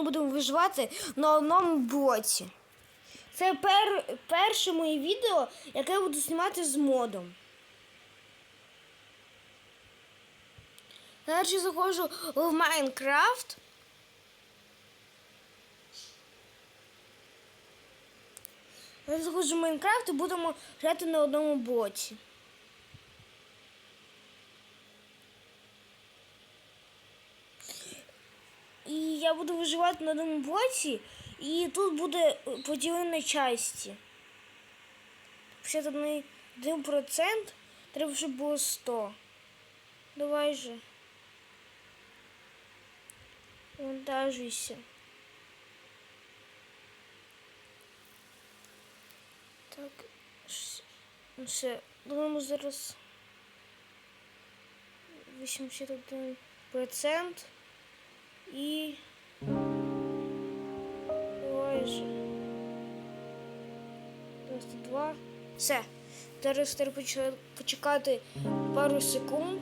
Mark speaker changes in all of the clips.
Speaker 1: сьогодні будемо виживати на одному блоці. Це пер... перше моє відео, яке я буду знімати з модом. Зараз я заходжу в Майнкрафт. Я заходжу в Майнкрафт і будемо грати на одному боці. І я буду виживати на одному боці, і тут буде е, поділено на часті. 51% треба, щоб було 100. Давай же. Вантажуйся. Так. ну Все. Думаємо зараз 81% і давай же. 92. Все. Зараз треба почекати пару секунд.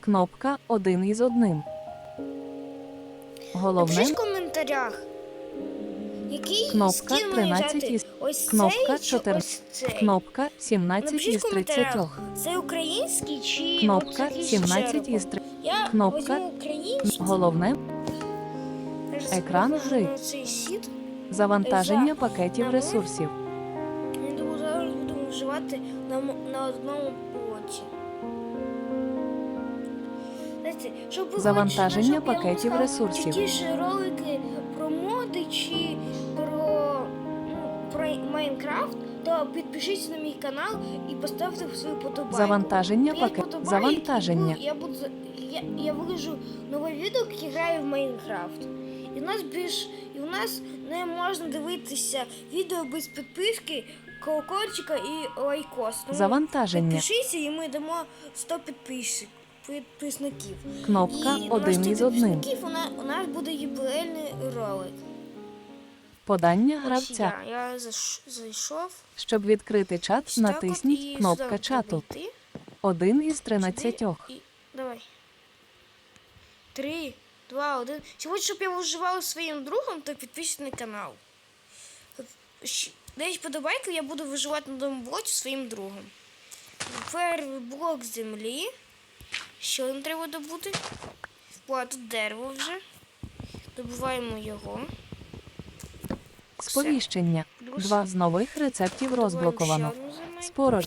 Speaker 2: Кнопка один із одним. Головне
Speaker 1: Напишіть в коментарях. Який
Speaker 2: Кнопка
Speaker 1: стін має
Speaker 2: 13
Speaker 1: взяти?
Speaker 2: із-
Speaker 1: Ось
Speaker 2: кнопка
Speaker 1: цей чи
Speaker 2: 4
Speaker 1: ось цей?
Speaker 2: кнопка 17
Speaker 1: Напишіть
Speaker 2: із
Speaker 1: в коментарях,
Speaker 2: 30.
Speaker 1: Це український чи
Speaker 2: Кнопка
Speaker 1: от такий
Speaker 2: 17
Speaker 1: черепом?
Speaker 2: із 3.
Speaker 1: Я
Speaker 2: кнопка
Speaker 1: візьму український.
Speaker 2: Головне
Speaker 1: Зараз
Speaker 2: екран
Speaker 1: виходжу
Speaker 2: гри.
Speaker 1: на цей сіт.
Speaker 2: завантаження пакетів ресурсів.
Speaker 1: Я думаю, зараз будемо вживати на, м- на одному боті. Знаєте, щоб ви
Speaker 2: Завантаження
Speaker 1: хочете, щоб я вам
Speaker 2: пакетів
Speaker 1: сказала
Speaker 2: ресурсів.
Speaker 1: Частіше ролики чи про, ну, про Майнкрафт, то підпишіться на мій канал і поставте свою подобайку.
Speaker 2: Завантаження пакет. Завантаження.
Speaker 1: Я буду я, я виложу нове відео, яке граю в Майнкрафт. І в нас більш і в нас не можна дивитися відео без підписки, колокольчика і лайкос. Тому
Speaker 2: Завантаження.
Speaker 1: Підпишіться і ми дамо 100 підписчик, підписників.
Speaker 2: Кнопка
Speaker 1: і
Speaker 2: один із одним.
Speaker 1: у нас, буде юбілейний ролик.
Speaker 2: Подання гравця.
Speaker 1: Я, зайшов.
Speaker 2: Щоб відкрити чат, натисніть кнопка чату. Один із 13.
Speaker 1: Давай. Три, два, один. Сьогодні, щоб я виживала своїм другом, то підпишіть на канал. Десь подобайку я буду виживати на одному блоці зі своїм другом. Перший блок землі. Що нам треба добути? О, дерево вже. Добуваємо його.
Speaker 2: Сповіщення. Два з нових рецептів розблоковано. Спорож.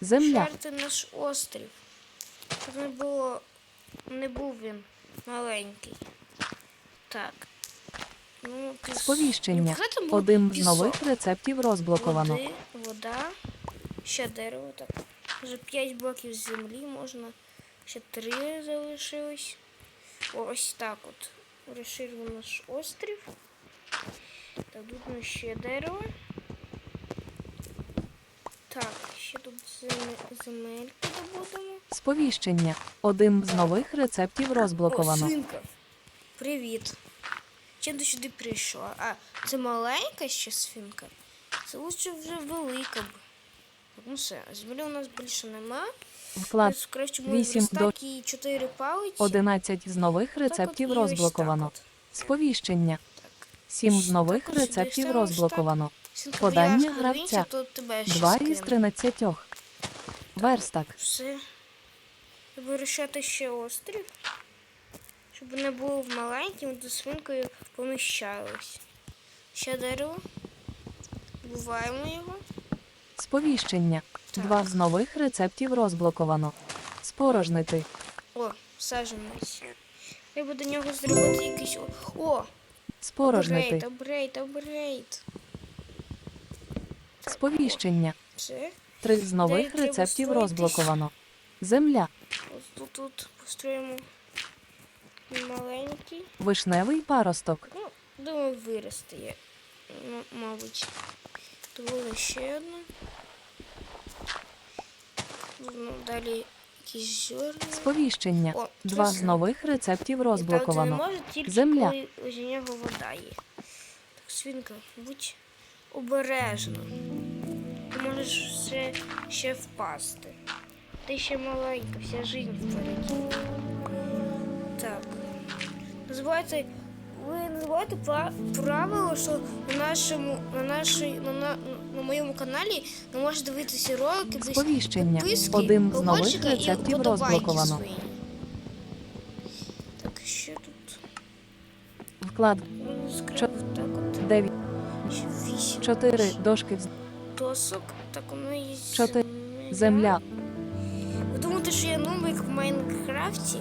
Speaker 2: Земля.
Speaker 1: Шарти наш острів. Щоб не було. Не був він маленький. Так. Ну, піс...
Speaker 2: Сповіщення.
Speaker 1: Був
Speaker 2: Один з нових рецептів розблоковано.
Speaker 1: Води, вода, ще дерево. Так. Вже 5 блоків землі можна. Ще 3 залишилось. Ось так от. Розширимо наш острів. Так, тут нас ще дерево. Так, ще тут зем- земельки добудемо.
Speaker 2: Сповіщення. Один з нових рецептів
Speaker 1: О,
Speaker 2: розблоковано.
Speaker 1: свинка. Привіт. Чим ти сюди прийшла? А, це маленька ще свинка? Це лучше вже велика б. Ну все, землі у нас більше нема.
Speaker 2: Вклад
Speaker 1: Ось, Краще
Speaker 2: до
Speaker 1: і 4 палиці.
Speaker 2: 11 з нових
Speaker 1: Так от
Speaker 2: рецептів розблоковано.
Speaker 1: так
Speaker 2: Сповіщення.
Speaker 1: Так.
Speaker 2: 7 з нових рецептів розблоковано. Подання гравця. 2 із. 13. Верстак.
Speaker 1: Все. Вирішати ще острів. Щоб не був маленьким, то свинкою поміщалось. Ще дерево. Буваємо його.
Speaker 2: Сповіщення.
Speaker 1: Так.
Speaker 2: 2 з нових рецептів розблоковано. Спорожнити.
Speaker 1: О, саджанець. Треба до нього зробити якийсь. о-
Speaker 2: Спорожнити.
Speaker 1: апгрейд, апгрейд.
Speaker 2: Сповіщення.
Speaker 1: Все.
Speaker 2: 3 з нових
Speaker 1: треба
Speaker 2: рецептів
Speaker 1: строїтись.
Speaker 2: розблоковано. Земля.
Speaker 1: Ось тут, тут построїмо маленький.
Speaker 2: Вишневий паросток.
Speaker 1: Ну, думаю, виросте я. м- Мабуть. Добули ще одну. Ну, далі.
Speaker 2: Сповіщення.
Speaker 1: О,
Speaker 2: 2 з нових рецептів
Speaker 1: Правда, не
Speaker 2: розблоковано.
Speaker 1: може
Speaker 2: Земля.
Speaker 1: коли у нього вода є. Так, свинка, будь обережна. Ти можеш все ще впасти. Ти ще маленька, вся жизнь впереді. Так. Називається. Ви називаєте пра- правило, що на нашому, на нашій, на, на, на моєму каналі не можна дивитися ролики без
Speaker 2: Сповіщення.
Speaker 1: підписки,
Speaker 2: Один з нових
Speaker 1: колокольчика і
Speaker 2: рецептів
Speaker 1: вподобайки
Speaker 2: розблоковано.
Speaker 1: свої. Так, що тут?
Speaker 2: Вклад
Speaker 1: Скрив, так от.
Speaker 2: 9,
Speaker 1: Ще вісім.
Speaker 2: 4 дошки з
Speaker 1: досок. Так воно є.
Speaker 2: Чотири. земля.
Speaker 1: Ви думаєте, що я нубик в Майнкрафті?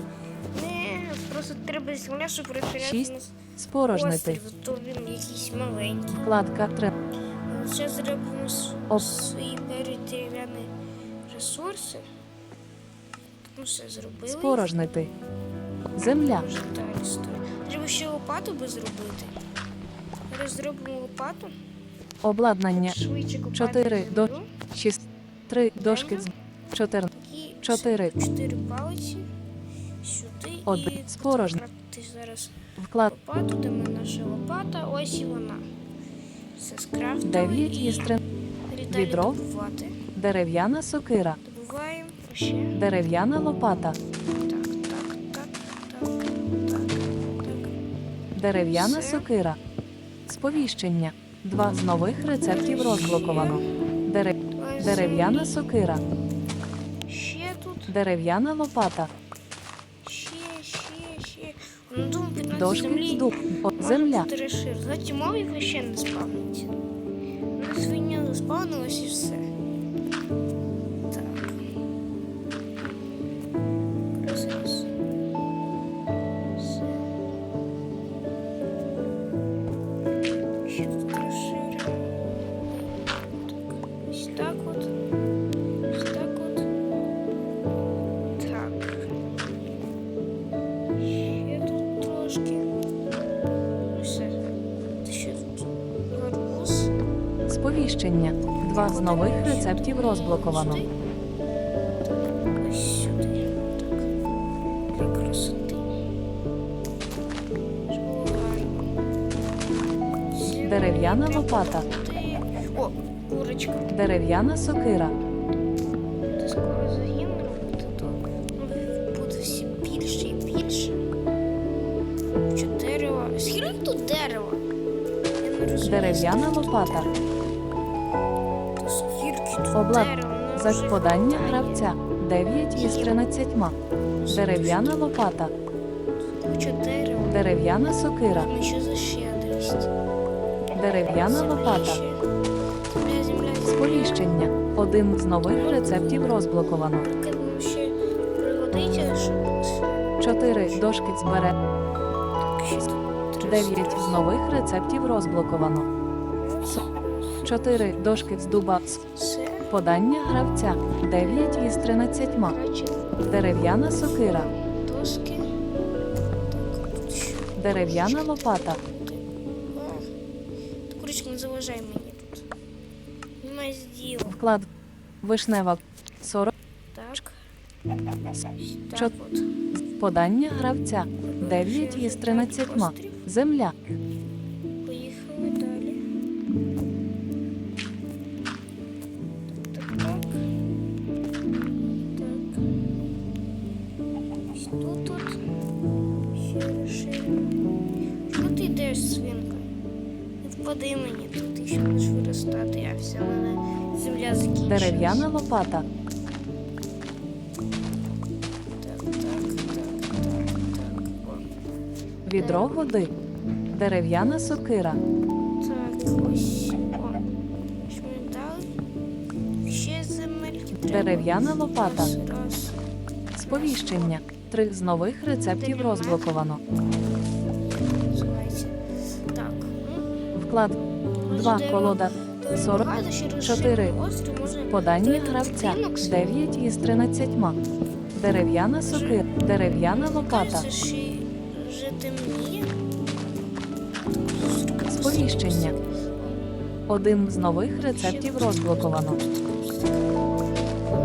Speaker 1: Не, просто треба земля, щоб розширяти
Speaker 2: Шість.
Speaker 1: нас
Speaker 2: Спорожнити.
Speaker 1: острів, то він якийсь маленький.
Speaker 2: Вкладка 3.
Speaker 1: Зараз зробимо
Speaker 2: Оп.
Speaker 1: свої дерев'яні ресурси. Ну, все зробили.
Speaker 2: Спорожнити. Земля.
Speaker 1: Може далі стоїть. Треба ще лопату би зробити. Зараз зробимо лопату.
Speaker 2: Обладнання.
Speaker 1: Швидше копати
Speaker 2: до-
Speaker 1: землю.
Speaker 2: 6. 3 дошки з 4.
Speaker 1: Такі
Speaker 2: Чотири.
Speaker 1: чотири палиці сюди
Speaker 2: Один.
Speaker 1: і
Speaker 2: Спорожній.
Speaker 1: Зараз
Speaker 2: Вклад
Speaker 1: лопату, де ми наша лопата, ось і вона. Все скрафтили
Speaker 2: 9
Speaker 1: і
Speaker 2: із 3.
Speaker 1: далі
Speaker 2: відро.
Speaker 1: добувати.
Speaker 2: Дерев'яна сокира.
Speaker 1: Добуваємо ще.
Speaker 2: Дерев'яна лопата.
Speaker 1: Так, так, так, так, так, так.
Speaker 2: Дерев'яна сокира. Сповіщення. Два з нових рецептів розблоковано. Дере-
Speaker 1: Ось
Speaker 2: Дерев'яна сокира.
Speaker 1: Ще тут,
Speaker 2: Дерев'яна лопата.
Speaker 1: Думаю, 15
Speaker 2: Дошки
Speaker 1: землі.
Speaker 2: дуб. О, Земля.
Speaker 1: тут решир. Знаєте, мов їх ще не спавниться. На свиня заспавнилась і все.
Speaker 2: Два з нових рецептів розблоковано.
Speaker 1: Сюди.
Speaker 2: Дерев'яна лопата.
Speaker 1: О, курочка.
Speaker 2: Дерев'яна сокира.
Speaker 1: Ти скоро загін то буде все більше і більше. Дерева. Скільки тут дерева?
Speaker 2: Дерев'яна лопата. Облад. За
Speaker 1: вже
Speaker 2: гравця. 9 із 13. Дерев'яна лопата. Дерев'яна сокира. Дерев'яна лопата. Сповіщення. Один з нових рецептів розблоковано.
Speaker 1: Прикидемо ще пригодиться, щоб
Speaker 2: 4 дошки збере.
Speaker 1: ще тут
Speaker 2: 9 з нових рецептів розблоковано. 4 дошки з дуба. Подання гравця. 9 із 13. Дерев'яна сокира.
Speaker 1: доски.
Speaker 2: Дерев'яна лопата.
Speaker 1: Курочка, не заважай мені тут. Немає діла.
Speaker 2: Вклад. Вишнева. 40.
Speaker 1: Так.
Speaker 2: Чот- Подання гравця. 9 із 13. Земля.
Speaker 1: Впади мені тут, ще будеш виростати, а вся мене земля закінчилась.
Speaker 2: Дерев'яна лопата.
Speaker 1: Так, так, так, так, так.
Speaker 2: Відро води. Дерев'яна сокира.
Speaker 1: Так, ось. О. Що мені дали? Ще земельки треба.
Speaker 2: Дерев'яна лопата.
Speaker 1: Раз, раз.
Speaker 2: Сповіщення. Три з нових рецептів розблоковано.
Speaker 1: Може,
Speaker 2: 2 колода.
Speaker 1: дуже
Speaker 2: 40,
Speaker 1: багато, ще розширимо
Speaker 2: чотири.
Speaker 1: острів, може,
Speaker 2: Подання гравця. 9 із 13. Дерев'яна сокира. Дерев'яна лопата. Сповіщення. Один з нових рецептів розблоковано.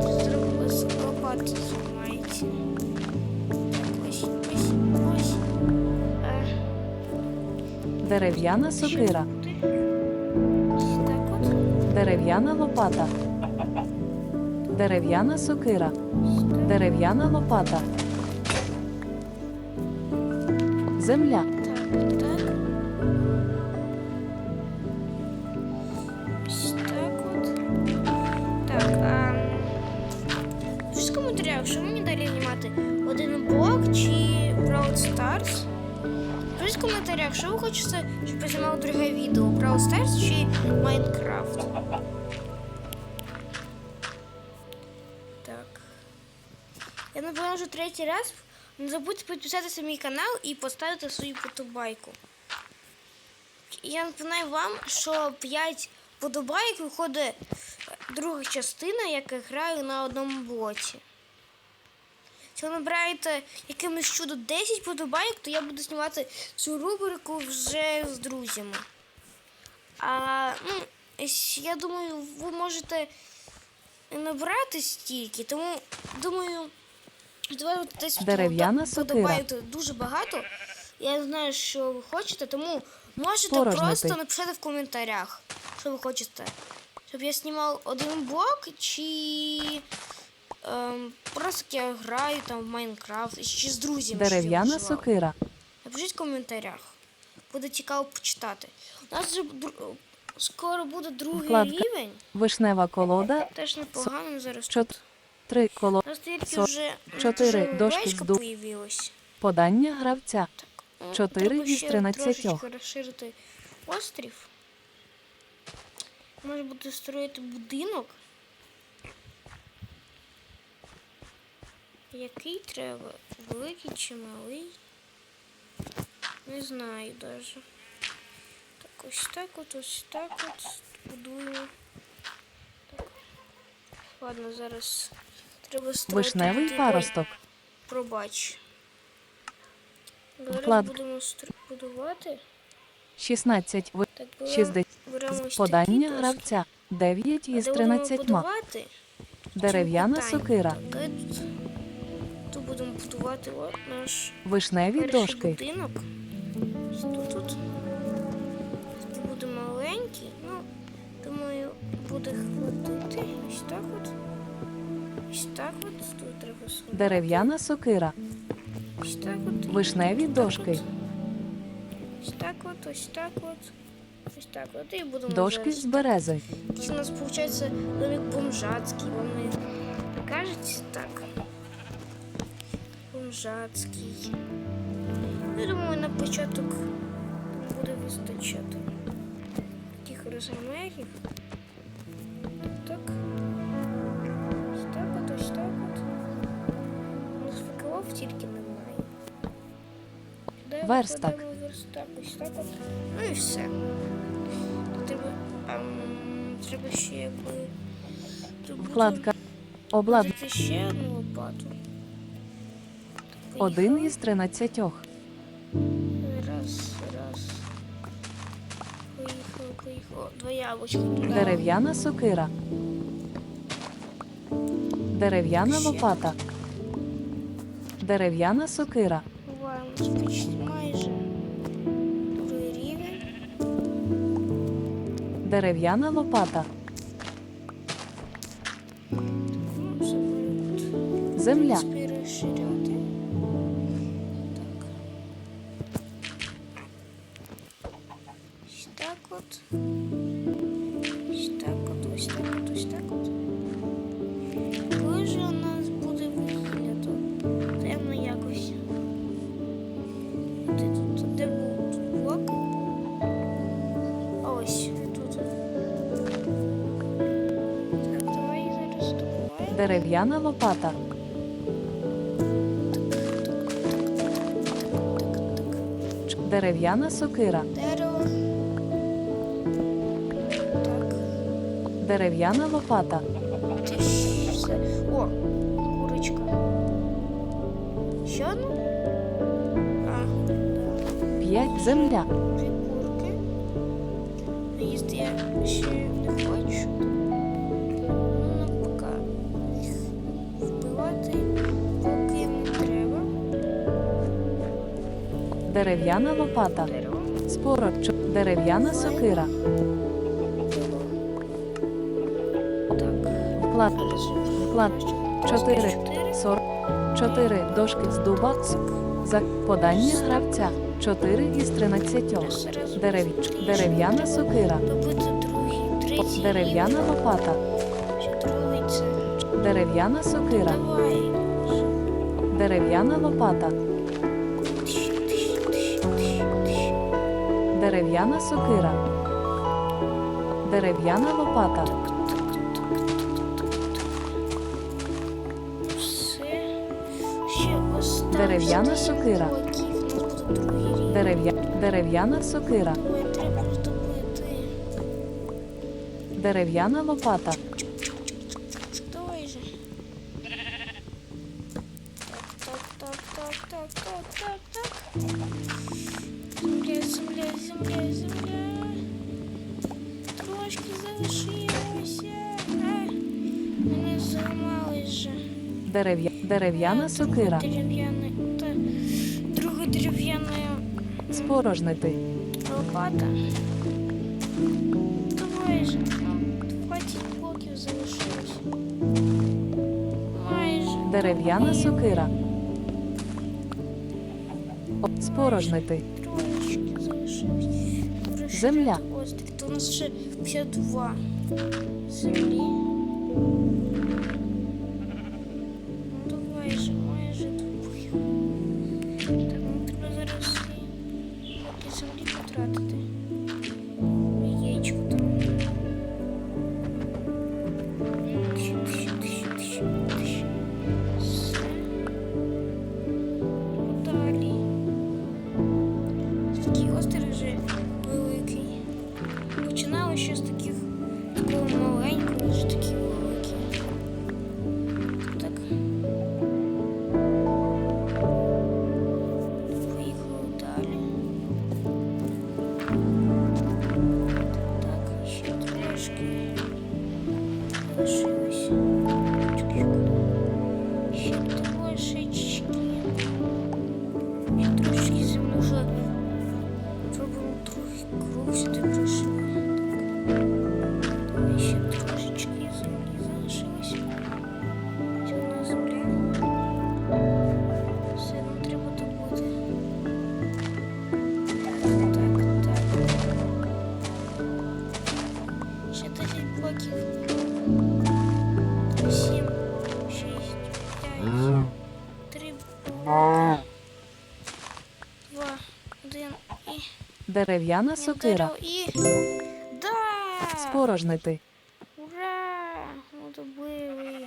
Speaker 1: Зробили з
Speaker 2: Дерев'яна лопата. Дерев'яна сокира. Дерев'яна лопата. Земля.
Speaker 1: Так, так. Так от. Так, а... Пишіть в коментарях, що мені далі знімати? Один блок чи Brawl Stars? Пишіть в коментарях, що ви хочете, щоб я знімав друге відео? Brawl Stars чи Майнкрафт? Так. Я напевно вже третій раз. Не забудьте підписатися на мій канал і поставити свою подобайку. Я напоминаю вам, що 5 подобайок виходить друга частина, як я граю на одному блоці. Якщо набираєте якимось чудо 10 подобайок, то я буду знімати цю рубрику вже з друзями. А ну, я думаю, ви можете набрати стільки, тому думаю, десь
Speaker 2: Дерев'яна
Speaker 1: подобаєте дуже багато. Я знаю, що ви хочете, тому можете
Speaker 2: Порожнити.
Speaker 1: просто написати в коментарях, що ви хочете. Щоб я знімав один блок, чи ем, просто як я граю там в Майнкрафт, чи з друзями.
Speaker 2: Дерев'яна сокира.
Speaker 1: Напишіть в коментарях. Буде цікаво почитати. У нас вже дру- скоро буде другий
Speaker 2: Вкладка.
Speaker 1: рівень.
Speaker 2: Вишнева колода.
Speaker 1: Теж непогано зараз.
Speaker 2: Чот... Три коло.
Speaker 1: У нас тільки
Speaker 2: со-
Speaker 1: вже
Speaker 2: чотири
Speaker 1: вже
Speaker 2: дошки
Speaker 1: овечка
Speaker 2: зду-
Speaker 1: появилась.
Speaker 2: Подання гравця.
Speaker 1: Ну,
Speaker 2: Чотири
Speaker 1: треба
Speaker 2: із
Speaker 1: ще
Speaker 2: 13.
Speaker 1: трошечки розширити острів. Може буде строїти будинок. Який треба? Великий чи малий? Не знаю даже. Так, ось так от, ось так от будуємо. Так. Ладно, зараз треба строїти
Speaker 2: Вишневий паросток.
Speaker 1: Пробач. Зараз
Speaker 2: Вкладка.
Speaker 1: будемо будувати.
Speaker 2: 16. Ви...
Speaker 1: Так, беремо,
Speaker 2: 60.
Speaker 1: беремо ось
Speaker 2: Подання
Speaker 1: такі доски.
Speaker 2: гравця. 9 із
Speaker 1: де будемо
Speaker 2: 13.
Speaker 1: будувати?
Speaker 2: Дерев'яна
Speaker 1: Питання.
Speaker 2: сокира.
Speaker 1: Так, будемо будувати от наш
Speaker 2: Вишневі
Speaker 1: перший
Speaker 2: дошки.
Speaker 1: будинок. Тут, тут. Тут буде маленький. Ну, думаю, буде хватити. Ось так от. Ось так от. Тут треба сховати.
Speaker 2: Дерев'яна сокира.
Speaker 1: Ось так от.
Speaker 2: Вишневі
Speaker 1: так
Speaker 2: дошки.
Speaker 1: от. Ось так от, ось так от. Ось так от. І будемо
Speaker 2: Дошки
Speaker 1: зараз
Speaker 2: з берези.
Speaker 1: Це у нас виходить домик бомжацький. Вони кажуть так. Бомжацький. Ну, Я думаю, на початок буде вистачати таких розмірів. Так. Ось так от, ось так от. У нас факелов тільки немає. Сюди
Speaker 2: Верстак.
Speaker 1: Верстак, ось так от. Ну і все. Треба, ем, треба ще якби. тут буде
Speaker 2: Вкладка. Облад.
Speaker 1: взяти ще одну лопату.
Speaker 2: Один із 13.
Speaker 1: Раз, раз. Два яблучка туди.
Speaker 2: Дерев'яна сокира. Дерев'яна лопата. Дерев'яна сокира.
Speaker 1: Буваємо почти майже. Другий рівень.
Speaker 2: Дерев'яна лопата.
Speaker 1: Ну, буде.
Speaker 2: Земля.
Speaker 1: В принципі, розширяти.
Speaker 2: Дерев'яна лопата. Дерев'яна сокира.
Speaker 1: Дерево. Так,
Speaker 2: Дерев'яна лопата.
Speaker 1: це все. О, курочка. Ще одну? А, да.
Speaker 2: 5. Земля.
Speaker 1: Дві курки. Їсти я ще не хочу.
Speaker 2: Дерев'яна лопата.
Speaker 1: Дерево.
Speaker 2: Дерев'яна сокира. Вклад. Склад. 4. 40. 4 дошки з дуба. За подання гравця. 4 із 13. Дерев... Дерев'яна сокира. Дерев'яна лопата. Дерев'яна сокира. Дерев'яна лопата. Дерев'яна сокира. Дерев'яна лопата. Дерев'яна сокира. Дерев'яна сокира. Дерев'яна лопата.
Speaker 1: Зламали же.
Speaker 2: Дерев'я... Дерев'яна сокира.
Speaker 1: Дерев'яна, та друга дерев'яна
Speaker 2: Спорожнити.
Speaker 1: лопата. Давай же, 20 блоків залишилось. Майже.
Speaker 2: Дерев'яна сокира. Спорожнити.
Speaker 1: Трошки залишилось.
Speaker 2: Земля.
Speaker 1: Острів. То у нас ще 52 землі. Ще 10 блоків. Сім, шість, п'ять, три блоки. Два, один і...
Speaker 2: Дерев'яна сокира.
Speaker 1: І... Да!
Speaker 2: Спорожнити.
Speaker 1: Ура! Ну добили.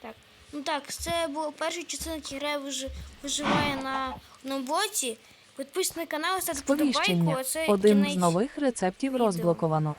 Speaker 1: Так. Ну так, це було перша частина вижи- виживає на одному блоці. Підписуйтесь на канал, ставте подобайку,
Speaker 2: Сповіщення. Один з нових рецептів розблоковано.